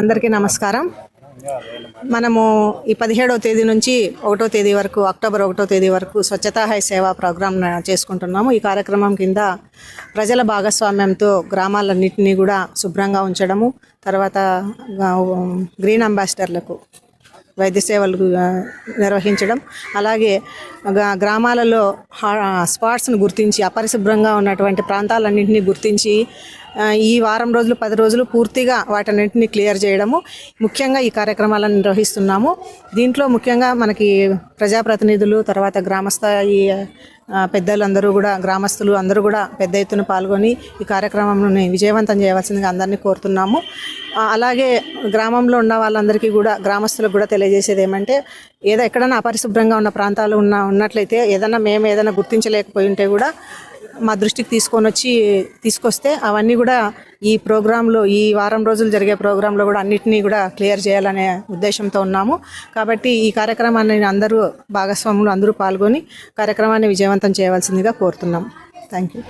అందరికీ నమస్కారం. మనము ఈ పదిహేడవ తేదీ నుంచి ఒకటో తేదీ వరకు అక్టోబర్ ఒకటో తేదీ వరకు స్వచ్ఛతా హై సేవా ప్రోగ్రాం చేసుకుంటున్నాము. ఈ కార్యక్రమం కింద ప్రజల భాగస్వామ్యంతో గ్రామాలన్నింటినీ కూడా శుభ్రంగా ఉంచడము తర్వాత గ్రీన్ అంబాసిడర్లకు వైద్య సేవలు నిర్వహించడం అలాగే గ్రామాలలో స్పాట్స్ను గుర్తించి అపరిశుభ్రంగా ఉన్నటువంటి ప్రాంతాలన్నింటినీ గుర్తించి ఈ వారం రోజులు పది రోజులు పూర్తిగా వాటన్నింటినీ క్లియర్ చేయడము. ముఖ్యంగా ఈ కార్యక్రమాలను నిర్వహిస్తున్నాము. దీంట్లో ముఖ్యంగా మనకి ప్రజాప్రతినిధులు తర్వాత గ్రామస్థాయి పెద్దలందరూ కూడా గ్రామస్తులు అందరూ కూడా పెద్ద ఎత్తున పాల్గొని ఈ కార్యక్రమంలోని విజయవంతం చేయవలసిందిగా అందరినీ కోరుతున్నాము. అలాగే గ్రామంలో ఉన్న వాళ్ళందరికీ కూడా గ్రామస్తులకు కూడా తెలియజేసేది ఏమంటే ఏదో ఎక్కడైనా అపరిశుభ్రంగా ఉన్న ప్రాంతాలు ఉన్న ఉన్నట్లయితే ఏదైనా మేము ఏదైనా గుర్తించలేకపోయి ఉంటే కూడా మా దృష్టికి తీసుకొని వచ్చి తీసుకొస్తే అవన్నీ కూడా ఈ ప్రోగ్రాంలో ఈ వారం రోజులు జరిగే ప్రోగ్రాంలో కూడా అన్నిటినీ కూడా క్లియర్ చేయాలనే ఉద్దేశంతో ఉన్నాము. కాబట్టి ఈ కార్యక్రమాన్ని అందరూ భాగస్వాములు అందరూ పాల్గొని కార్యక్రమాన్ని విజయవంతం చేయవలసిందిగా కోరుతున్నాం. Thank you